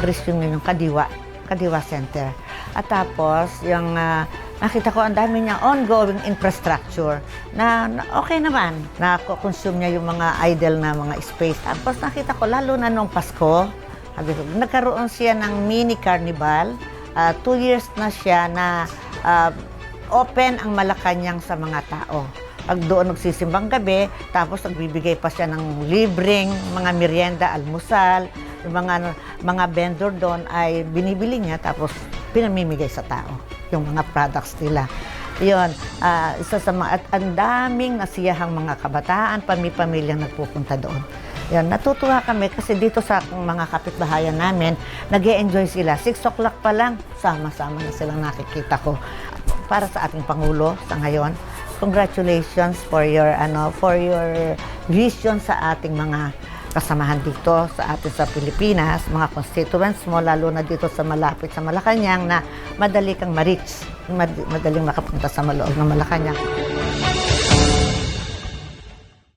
yung, yung Kadiwa, Kadiwa Center. At tapos, yung ah, nakita ko ang dami niyang ongoing infrastructure na, na okay naman. Na-consume niya yung mga idle na mga space. Tapos nakita ko, lalo na nung Pasko, sabi ko, nagkaroon siya ng mini carnival. Ah, two years na siya na ah, open ang Malacanang sa mga tao. Pag doon nagsisimbang gabi, tapos nagbibigay pa siya ng libreng mga merienda, almusal, yung mga mga vendor doon ay binibili niya tapos pinamimigay sa tao yung mga products nila. Yun, ah, isa sa mga, at ang daming nasiyahang mga kabataan, pami-pamilyang nagpupunta doon. Yan, natutuwa kami kasi dito sa mga kapitbahayan namin, nag enjoy sila. 6 o'clock pa lang, sama-sama na silang nakikita ko. Para sa ating Pangulo sa ngayon, congratulations for your ano for your vision sa ating mga kasamahan dito sa atin sa Pilipinas, mga constituents mo, lalo na dito sa malapit sa Malacanang na madali kang ma-reach, mad- madaling makapunta sa maloob ng Malacanang.